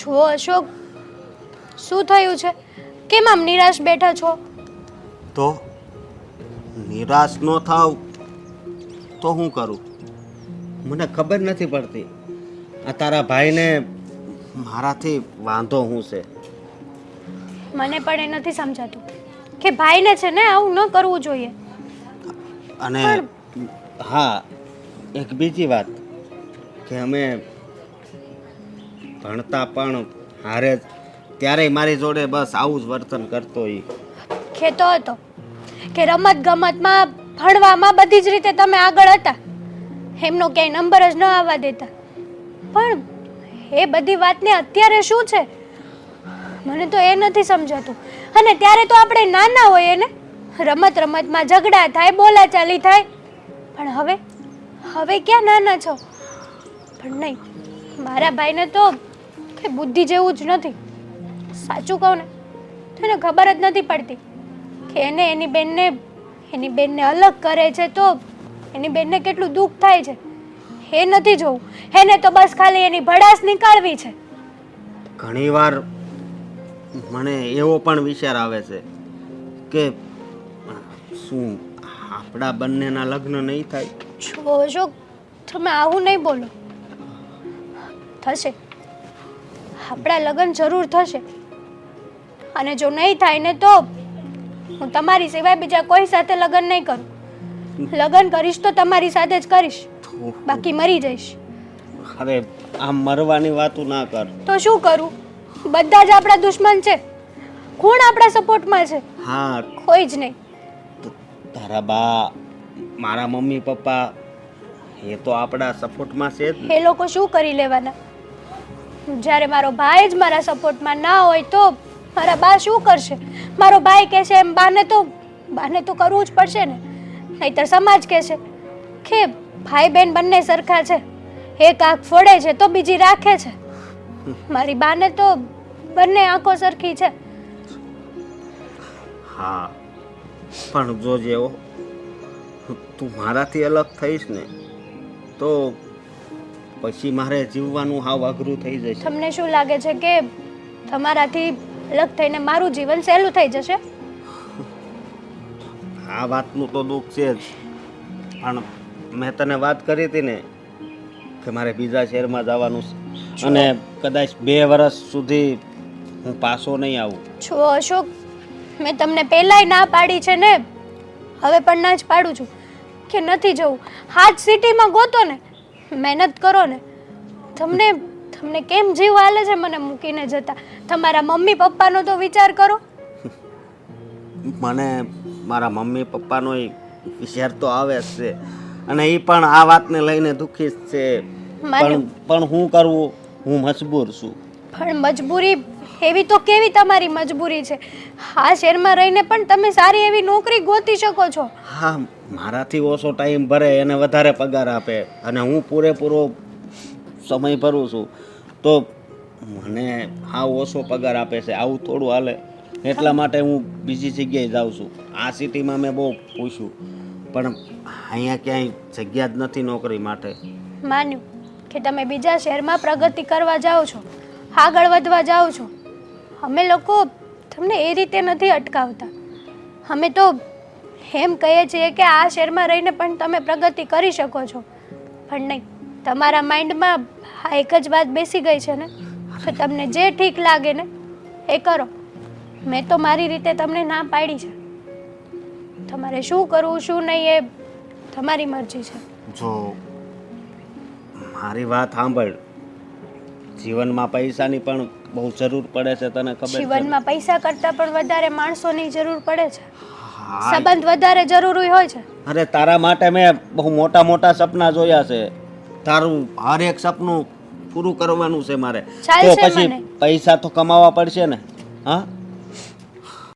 છો અશોક? શું થયું છે? કેમ આમ નિરાશ બેઠા છો? તો નિરાશ ન થાવ તો હું કરું? મને ખબર નથી પડતી. આ તારા ભાઈને મારાથી વાંધો હું છે? મને પણ એ નથી સમજાતું કે ભાઈને છે ને આવું ન કરવું જોઈએ. અને હા એક બીજી વાત કે અમે ભણતા પણ હારે જ. ત્યારે મારી જોડે બસ આવું જ વર્તન કરતો એ ખેતો હતો કે રમત ગમતમાં ભણવામાં બધી જ રીતે તમે આગળ હતા. એમનો ક્યાંય નંબર જ ન આવવા દેતા. પણ એ બધી વાતને અત્યારે શું છે? મને તો એ નથી સમજાતું. અને ત્યારે તો આપણે નાના હોઈએ ને? રમત રમતમાં ઝઘડા થાય, બોલાચાલી થાય. પણ હવે હવે ક્યાં નાના છો? પણ નહીં, મારા ભાઈને તો કઈ બુદ્ધિ જેવું જ નથી. સાચું કહું ને એને ખબર જ નથી પડતી કે એને એની બેનને એની બેનને અલગ કરે છે તો એની બેનને કેટલું દુઃખ થાય છે. એ નથી જોવું એને તો બસ ખાલી એની ભડાસ નીકાળવી છે. ઘણીવાર મને એવો પણ વિચાર આવે છે કે શું આપણા બંનેના લગ્ન નહીં થાય? છો જો તમે આવું નહીં બોલો. થશે. આપણા લગ્ન જરૂર થશે. અને જો નહીં થાય ને તો હું તમારી સિવાય બીજા કોઈ સાથે લગ્ન નહીં કરું. લગ્ન કરીશ તો તમારી સાથે જ કરીશ. બાકી મરી જઈશ. અરે આમ મરવાની વાતું ના કર. તો શું કરું? બધા જ આપણા દુશ્મન છે. કોણ આપણા સપોર્ટમાં છે? હા. કોઈ જ નહીં. તારા બા મારા મમ્મી પપ્પા એ તો આપણા સપોર્ટમાં છે એ લોકો શું કરી લેવાના? જ્યારે મારો ભાઈ જ મારા સપોર્ટમાં ના હોય તો મારા બા શું કરશે? મારો ભાઈ કહેશે, એમ બાને તો બાને તો કરવું જ પડશે ને. નહીતર સમાજ કહેશે કે ભાઈ બહેન બંને સરખા છે. એક આંખ ફોડે છે તો બીજી રાખે છે. મારી બાને તો બંને આંખો સરખી છે. હા, પણ જો જેવો, તું મારાથી અલગ થઈશ ને, તો પછી મારે જીવવાનું હાવ અઘરું થઈ જશે. તમને શું લાગે છે કે તમારાથી અલગ થઈને મારું જીવન સહેલું થઈ જશે? આ વાતનું તો દુઃખ છે જ. પણ મેં તને વાત કરી હતી ને કે મારે બીજા શહેરમાં જવાનું છે. અને કદાચ બે વર્ષ સુધી હું પાછો નહીં આવું. છો અશોક મેં તમને પહેલાંય ના પાડી છે ને. હવે પણ ના જ પાડું છું કે નથી જવું. હાથ સિટીમાં ગોતો ને. મહેનત કરો ને તમને તમને કેમ જીવ હાલે છે મને મૂકીને જતા? તમારા મમ્મી પપ્પાનો તો વિચાર કરો. મને મારા મમ્મી પપ્પાનો વિચાર તો આવે જ છે. અને એ પણ આ વાતને લઈને દુઃખી છે. પણ પણ હું કરવું? હું મજબૂર છું. પણ મજબૂરી એવી તો કેવી તમારી મજબૂરી છે? આ શહેરમાં રહીને પણ તમે સારી એવી નોકરી ગોતી શકો છો. હા મારાથી ઓછો ટાઈમ ભરે એને વધારે પગાર આપે અને હું પૂરેપૂરો સમય ભરું છું. તો મને હા ઓછો પગાર આપે છે આવું થોડું હાલે. એટલા માટે હું બીજી જગ્યાએ જાઉં છું. આ સિટીમાં મેં બહુ પૂછ્યું પણ અહીંયા ક્યાંય જગ્યા જ નથી નોકરી માટે. માન્યું કે તમે બીજા શહેરમાં પ્રગતિ કરવા જાઓ છો આગળ વધવા જાઓ છો. અમે લોકો તમને એ રીતે નથી અટકાવતા. અમે તો એમ કહીએ છીએ કે આ શહેરમાં રહીને પણ તમે પ્રગતિ કરી શકો છો. પણ નહીં, તમારા માઇન્ડમાં આ એક જ વાત બેસી ગઈ છે ને? તો તમને જે ઠીક લાગે ને, એ કરો. મેં તો મારી રીતે તમને ના પાડી છે. તમારે શું કરવું, શું નહીં એ તમારી મરજી છે. જો, મારી વાત સાંભળ. જીવનમાં પૈસાની પણ બહુ જરૂર પડે છે તને ખબર છે? જીવનમાં પૈસા કરતાં પણ વધારે માણસોની જરૂર પડે છે. સંબંધ વધારે જરૂરી હોય છે. અરે તારા માટે મેં બહુ મોટા મોટા સપના જોયા છે. તારું હર એક સપનું પૂરું કરવાનું છે મારે. તો પછી પૈસા તો કમાવા પડશે ને હા?